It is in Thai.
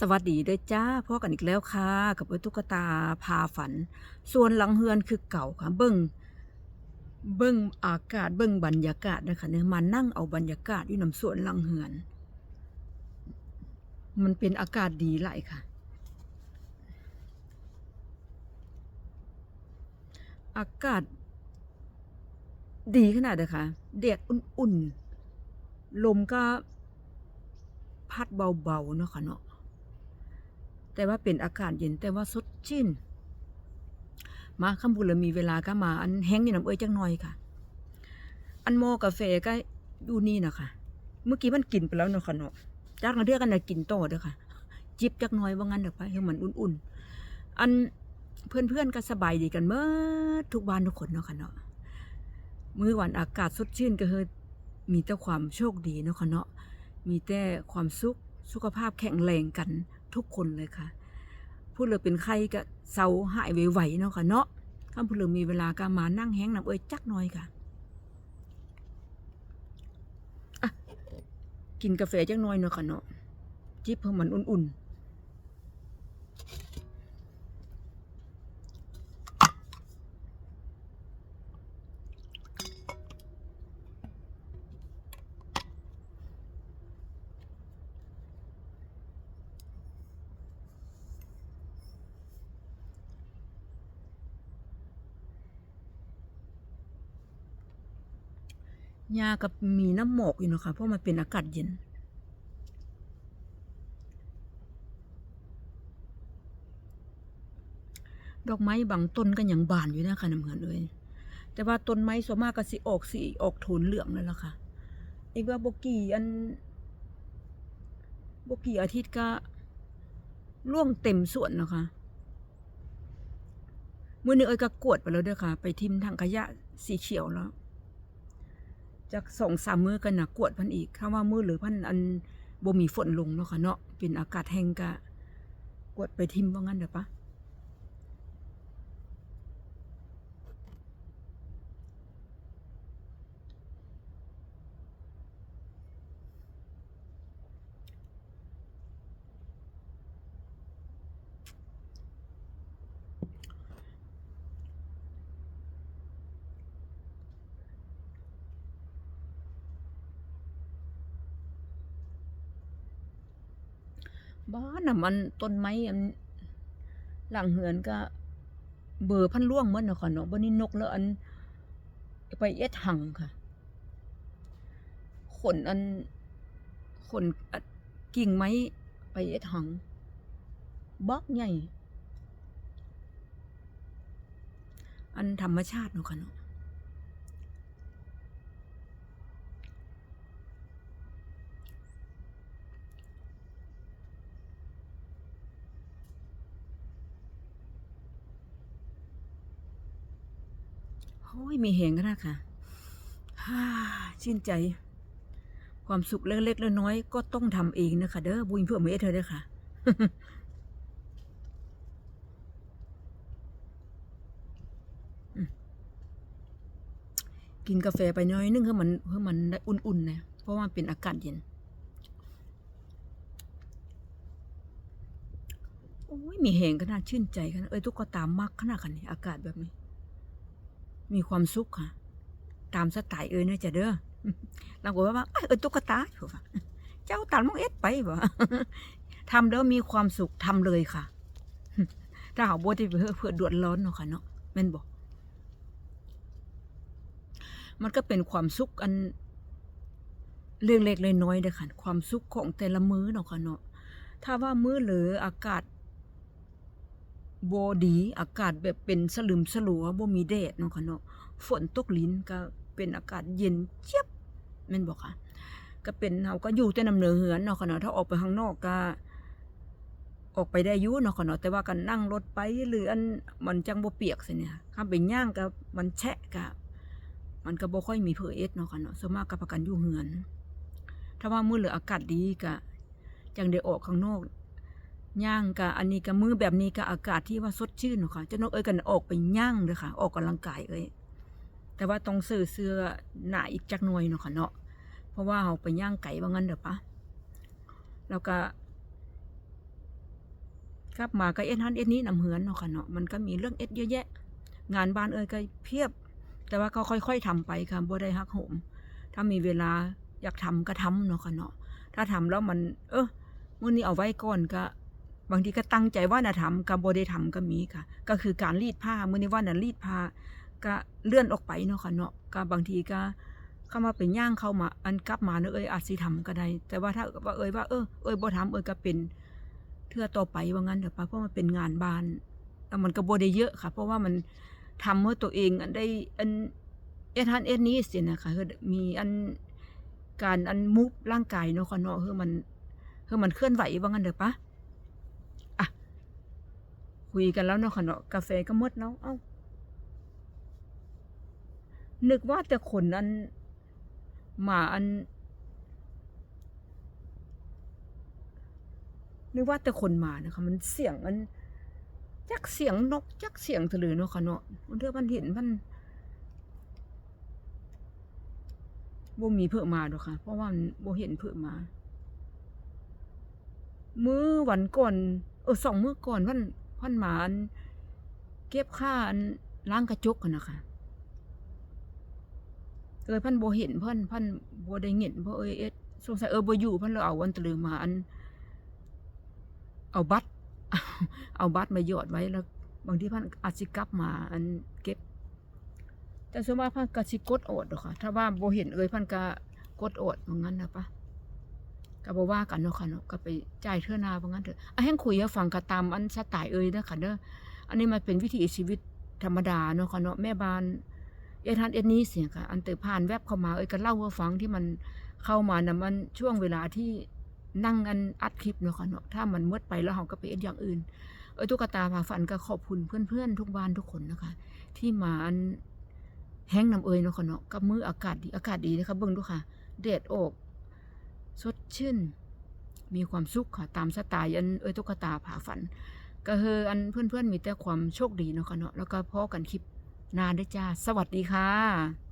สวัสดีเด้วยจ้าพ่อกันอีกแล้วค่ะ กับเอตุ๊กตาพาฝัน ส่วนหลังเฮือนคือเก่าค่ะ เบิ้งเบิ้งอากาศเบิ้งบรรยากาศนะคะเนี่ยมานั่งเอาบรรยากาศอยู่นำสวนหลังเฮือน มันเป็นอากาศดีหลค่ะ อากาศ ดีขนาดเลยค่ะแดดอุ่นๆลมก็พัดเบาๆเนาะค่ะเนาะ แต่ว่าเป็นอากาศเย็นแต่ว่าสดชื่นมาคำพูดแล้วมีเวลาก็มา อันแห้งนี่น้ำเอ้ยจังหน่อยค่ะ อันหมกาแฟก็อยู่นี่นะคะเมื่อกี้มันกินไปแล้วเนาะค่ะเนาะจากนั้นเดือกันนะกินต่อเด้อค่ะ จิบจักน่อยว่างั้นเด้อไปให้มันอุ่นๆ อันเพื่อนๆก็สบายดีกันเมื่อทุกบ้านทุกคนเนาะค่ะเนาะมื้อวันอากาศสดชื่นก็คือมีแต่ความโชคดีเนาะค่ะเนาะมีแต่ความสุขสุขภาพแข็งแรงกัน ทุกคนเลยค่ะพูดเลยเป็นใครก็เศร้าหายไวๆเนาะค่ะเนาะถ้าพูดเลยมีเวลาก็มานั่งแห้งน้ำเอ้ยจักหน่อยค่ะอะกินกาแฟจักหน่อยเนาะค่ะเนาะจิบเพื่อมันอุ่นๆ ยากับมีน้ำหมอกอยู่นะคะเพราะมันเป็นอากาศเย็น ดอกไม้บางต้นก็ยังบานอยู่นะคะน้ำเงินเลยแต่ว่าต้นไม้ส่วนมากก็สิออกสีออกโทนเหลืองแล้วล่ะค่ะอีกว่าบกี่อันบกี่อาทิตย์ก็ร่วงเต็มส่วนนะคะมื่อนึงเอ้ยก็กวดไปแล้วด้อค่ะ ไปทิมทางขยะสีเขียวแล้ว จากสองสามมือกันนะกวดพันอีก ถ้าว่ามือหรือพันอันบ่มีฝนลงเนาะค่ะเนาะเป็นอากาศแห้งกะ กวดไปทิมว่างั้นเด้อปะ บ้านน่ะมันต้นไม้อันหลังเหือนก็ เบอร์พันล่วงหมันเนะค่ะเนาะบ่นี้นกแล้วอัน ไปเอ็ดหังค่ะ ขนอัน ขนกิ่งไม้ไปเอ็ดหังบักใหญ่ อันธรรมชาติเนาะค่ะเนาะ โอ้ยมีเหงก็นะค่ะฮ่าชื่นใจ ความสุขเล็กๆน้อยๆก็ต้องทำเองนะคะ เด้อบุญเพื่อเมเธอเด้อค่ะกินกาแฟไปน้อยนึงเพื่อมันเพื่อมันได้อุ่นๆนะเพราะว่าเป็นอากาศเย็นโอ้ยมีแหงขนาดชื่นใจขนาดเอ้ยตุ๊กตามากขนาดนี้อากาศแบบนี้ มีความสุขค่ะ ตามสไตล์เอ้ยเนอะจะเด้อเราก็ว่าเอ้ยเอ้ยตุ๊กตาผมว่าเจ้าตันมองเอ็ดไปบ่ทำแล้วมีความสุขทำเลยค่ะ ถ้าหาบ่ที่เพื่อเพื่อดือดร้อนเนาะค่ะเนาะแม่นบอกมันก็เป็นความสุขอันเล็กๆน้อยเด้อค่ะ ความสุขของแต่ละมื้อเนาะค่ะเนาะถ้าว่ามื้อเหลืออากาศ บดี อากาศแบบเป็นสลึมสลัวบ่มีแดดเนาะค่ะเนาะฝนตกลิ้นก็เป็นอากาศเย็นเจี๊ยบแม่นบอกค่ะ ก็เป็นเฮาก็อยู่แต่นำเหนือเหือนเนาะค่ะเนาะถ้าออกไปข้างนอกก็ออกไปได้อยู่เนาะค่ะเนาะแต่ว่ากันนั่งรถไปหรืออันมันจังบ่เปียกซิเนี่ยถ้าไปย่างก็มันแฉะก็มันก็บ่ค่อยมีเพอเอสเนาะค่ะเนาะส่วนมากก็ประกันอยู่เหือน ถ้าว่ามื้อเหลืออากาศดีก็จังได้ออกข้างนอก ย่างกะอันนี้กะมือแบบนี้กะอากาศที่ว่าสดชื่นเนาะค่ะเจ้านกเอ้ยกันออกไปย่างเลยค่ะ ออกกำลังกายเอ้ยแต่ว่าต้องซื้อเสื้อหนาอีกจักหน่อยเนาะค่ะเนาะเพราะว่าเราไปย่างไก่ว่างั้นเด้อปะแล้วก็กลับมาก็เอ็ดฮันเอ็ดนี้นำเหือนเนาะค่ะเนาะมันก็มีเรื่องเอ็ดเยอะแยะ งานบ้านเอ่ยก็เพียบ แต่ว่าก็ค่อย ๆทำไปค่ะบ่ได้ฮักโหมถ้ามีเวลาอยากทำก็ทำเนาะค่ะเนาะถ้าทำแล้วมัน เออมื้อนี้เอาไว้ก่อนก็ บางทีก็ตั้งใจว่าน่ะทำก็บ่ได้ทำก็มีค่ะ ก็คือการรีดผ้ามื้อนี้ว่าน่ะรีดผ้าก็เลื่อนออกไปเนาะค่ะเนาะก็บางทีก็เข้ามาเป็นย่างเข้ามาอันกลับมาเนาะเอ้ยอาจสิทำก็ได้แต่ว่าถ้าว่าเอ้ยว่าเออเอ้ยบ่ทำเอ้ยก็เป็นเทื่อต่อไปว่างั้นเถอะปะเพราะมันเป็นงานบ้านแล้วมันก็บ่ได้เยอะค่ะ เพราะว่ามันทำเมื่อตัวเองอันได้อันเอ็ดฮันเอ็ดนี้สินะคะคือมีอันการอันมุฟร่างกายเนาะค่ะเนาะคือมันคือมันเคลื่อนไหวว่างั้นเถอะปะ คุยกันแล้วเนาะค่ะเนาะกาแฟก็มดแล้ว เอ้า นึกว่าแต่คนอัน หมาอัน นึกว่าแต่คนมานะคะ มันเสียงอันจักเสียงนกจักเสียงทะเลเนาะค่ะเนาะมันเถอะมันเห็นมันบ่มีเพื่อมาดอกค่ะ เพราะว่าบ่เห็นเพื่อมา มื้อวันก่อน เออสองมื้อก่อนวัน พันหมาอันเก็บค่าอันล้างกระจกกันนะคะเออพันโบเห็นพิ่นพันโบได้เห็นเพราะเอยเอ็ดสงสัยเออโบอยู่พิ่นเลยเอาวันตลือมาอัน เอาบัตรเอาบัตรมาหยอดไว้แล้ว บางทีพันอาจสิกลับมา อันเก็บ แต่ส่วนมากพันก็สิกดอดดอค่ะถ้าว่าโบเห็นเอยพันก็กดอดว่างั้นนะปะ ก็บ่ว่ากันเนาะค่ะเนาะก็ไปจ่ายเทื่อนาว่างั้นเถอะอะแห่งคุยให้ฟังก็ตามอันสไตล์เอ่ยเด้อค่ะเด้ออันนี้มันเป็นวิถีชีวิตธรรมดาเนาะค่ะเนาะแม่บ้านเอ็ดฮันเอ็ดนี้เสียค่ะ อันเตอผ่านแวบเข้ามาเอ้ยก็เล่าให้ฟังที่มันเข้ามานะมันช่วงเวลาที่นั่งกันอัดคลิปเนาะค่ะเนาะถ้ามันหมดไปแล้วเฮาก็ไปเอ็ดอย่างอื่น เอ้ยตุ๊กตาพาฝันก็ขอบคุณเพื่อนๆทุกบ้านทุกคนนะคะ ที่มาอันแห้งน้ำเอ้ยเนาะค่ะเนาะกับมืออากาศดีอากาศดีนะคะเบิ่งดูค่ะแดดออก สดชื่น มีความสุขค่ะ ตามสไตล์อันเอ้ยตุ๊กตาผาฝัน ก็เฮออันเพื่อนๆมีแต่ความโชคดีเนาะค่ะเนาะแล้วก็พอกันคลิปนานด้วยจ้า สวัสดีค่ะ